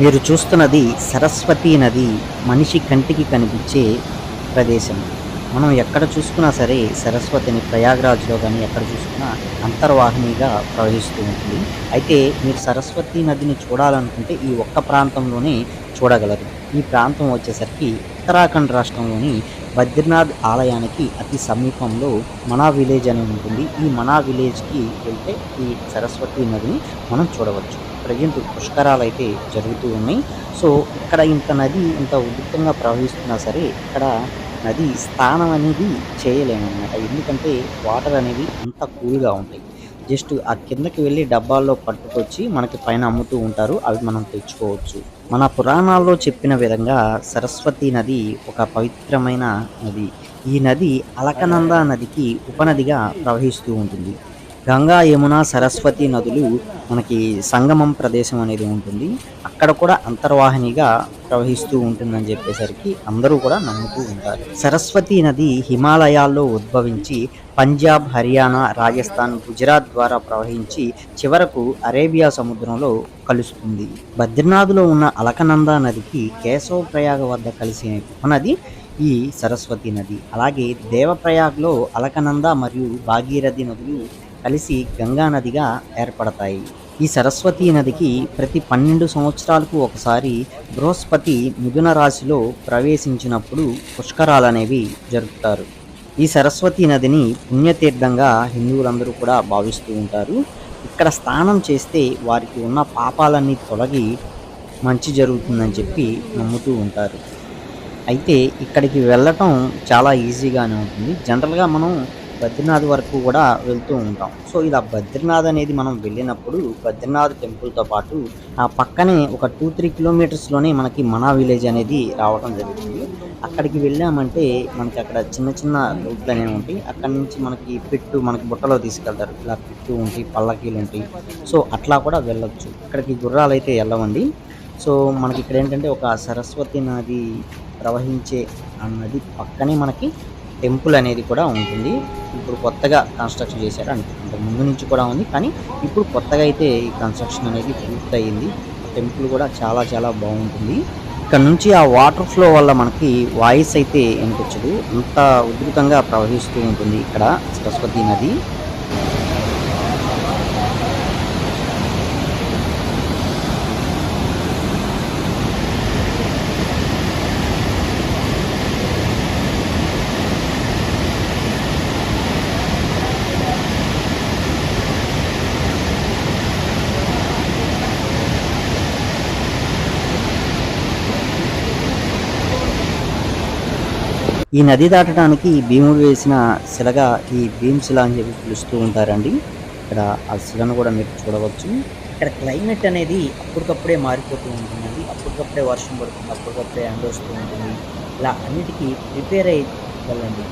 మీరు చూస్తున్నది సరస్వతి నది మనిషి కంటికి కనిపించే ప్రదేశం. మనం ఎక్కడ చూసుకున్నా సరే సరస్వతిని ప్రయాగ్రాజ్లో కానీ ఎక్కడ చూసుకున్నా అంతర్వాహినిగా ప్రవహిస్తూ ఉంటుంది. అయితే మీరు సరస్వతి నదిని చూడాలనుకుంటే ఈ ఒక్క ప్రాంతంలోనే చూడగలరు. ఈ ప్రాంతం వచ్చేసరికి ఉత్తరాఖండ్ రాష్ట్రంలోని బద్రీనాథ్ ఆలయానికి అతి సమీపంలో మనా విలేజ్ అని ఉంటుంది. ఈ మనా విలేజ్కి వెళ్తే ఈ సరస్వతి నదిని మనం చూడవచ్చు. ప్రజెంట్ పుష్కరాలు అయితే జరుగుతూ ఉన్నాయి. సో ఇక్కడ ఇంత నది ఇంత ఉధృతంగా ప్రవహిస్తున్నా సరే ఇక్కడ నది స్నానం అనేది చేయలేమన్నమాట. ఎందుకంటే వాటర్ అనేవి అంత కూల్గా ఉంటాయి. జస్ట్ ఆ కిందకి వెళ్ళి డబ్బాల్లో పట్టుకొచ్చి మనకి పైన అమ్ముతూ ఉంటారు. అవి మనం తెచ్చుకోవచ్చు. మన పురాణాల్లో చెప్పిన విధంగా సరస్వతి నది ఒక పవిత్రమైన నది. ఈ నది అలకనంద నదికి ఉపనదిగా ప్రవహిస్తూ ఉంటుంది. గంగా యమున సరస్వతి నదులు మనకి సంగమం ప్రదేశం అనేది ఉంటుంది. అక్కడ కూడా అంతర్వాహినిగా ప్రవహిస్తూ ఉంటుందని చెప్పేసరికి అందరూ కూడా నమ్ముతూ ఉంటారు. సరస్వతి నది హిమాలయాల్లో ఉద్భవించి పంజాబ్ హర్యానా రాజస్థాన్ గుజరాత్ ద్వారా ప్రవహించి చివరకు అరేబియా సముద్రంలో కలుస్తుంది. బద్రీనాథ్లో ఉన్న అలకనంద నదికి కేశవ ప్రయాగ వద్ద కలిసే ఉపనది ఈ సరస్వతి నది. అలాగే దేవప్రయాగ్లో అలకనంద మరియు భాగీరథి నదులు కలిసి గంగా నదిగా ఏర్పడతాయి. ఈ సరస్వతి నదికి ప్రతి పన్నెండు సంవత్సరాలకు ఒకసారి బృహస్పతి మిథున రాశిలో ప్రవేశించినప్పుడు పుష్కరాలు అనేవి జరుపుతారు. ఈ సరస్వతి నదిని పుణ్యతీర్థంగా హిందువులందరూ కూడా భావిస్తూ ఉంటారు. ఇక్కడ స్నానం చేస్తే వారికి ఉన్న పాపాలన్నీ తొలగి మంచి జరుగుతుందని చెప్పి నమ్ముతూ ఉంటారు. అయితే ఇక్కడికి వెళ్ళటం చాలా ఈజీగానే ఉంటుంది. జనరల్గా మనం బద్రీనాథ్ వరకు కూడా వెళ్తూ ఉంటాం. సో ఇలా బద్రీనాథ్ అనేది మనం వెళ్ళినప్పుడు బద్రీనాథ్ టెంపుల్తో పాటు ఆ పక్కనే ఒక టూ త్రీ కిలోమీటర్స్లోనే మనకి మనా విలేజ్ అనేది రావడం జరుగుతుంది. అక్కడికి వెళ్ళామంటే మనకి అక్కడ చిన్న చిన్న రూట్లు అనేవి ఉంటాయి. అక్కడ నుంచి మనకి పిట్టు మనకి బుట్టలో తీసుకెళ్తారు. ఇలా పిట్టు ఉంటాయి పల్లకీలు ఉంటాయి. సో అట్లా కూడా వెళ్ళొచ్చు. ఇక్కడికి గుర్రాలు అయితే వెళ్ళవండి సో మనకి ఇక్కడ ఏంటంటే ఒక సరస్వతి నది ప్రవహించే నది పక్కనే మనకి టెంపుల్ అనేది కూడా ఉంటుంది. ఇప్పుడు కొత్తగా కన్స్ట్రక్షన్ చేశారు. అంటే ముందు నుంచి కూడా ఉంది. కానీ ఇప్పుడు కొత్తగా అయితే ఈ కన్స్ట్రక్షన్ అనేది పూర్తయింది. టెంపుల్ కూడా చాలా చాలా బాగుంటుంది. ఇక్కడ నుంచి ఆ వాటర్ ఫ్లో వల్ల మనకి వాయిస్ అయితే వినిపించదు. అంత ఉధృతంగా ప్రవహిస్తూ ఉంటుంది ఇక్కడ సరస్వతి నది. ఈ నది దాటడానికి భీముడు వేసిన శిలగా ఈ భీమ్ శిల అని చెప్పి పిలుస్తూ ఉంటారండి. ఇక్కడ ఆ శిలను కూడా మీరు చూడవచ్చు. ఇక్కడ క్లైమేట్ అనేది అప్పటికప్పుడే మారిపోతూ ఉంటుందండి. అప్పటికప్పుడే వర్షం పడుతుంది అప్పటికప్పుడే ఎండ వస్తూ ఉంటుంది. ఇలా అన్నిటికీ ప్రిపేర్ అయ్యి వెళ్ళండి.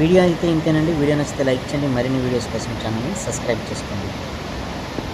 వీడియో అయితే ఇంతేనండి. వీడియో నచ్చితే లైక్ చేయండి. మరిన్ని వీడియోస్ కోసం ఛానల్ని సబ్స్క్రైబ్ చేసుకోండి.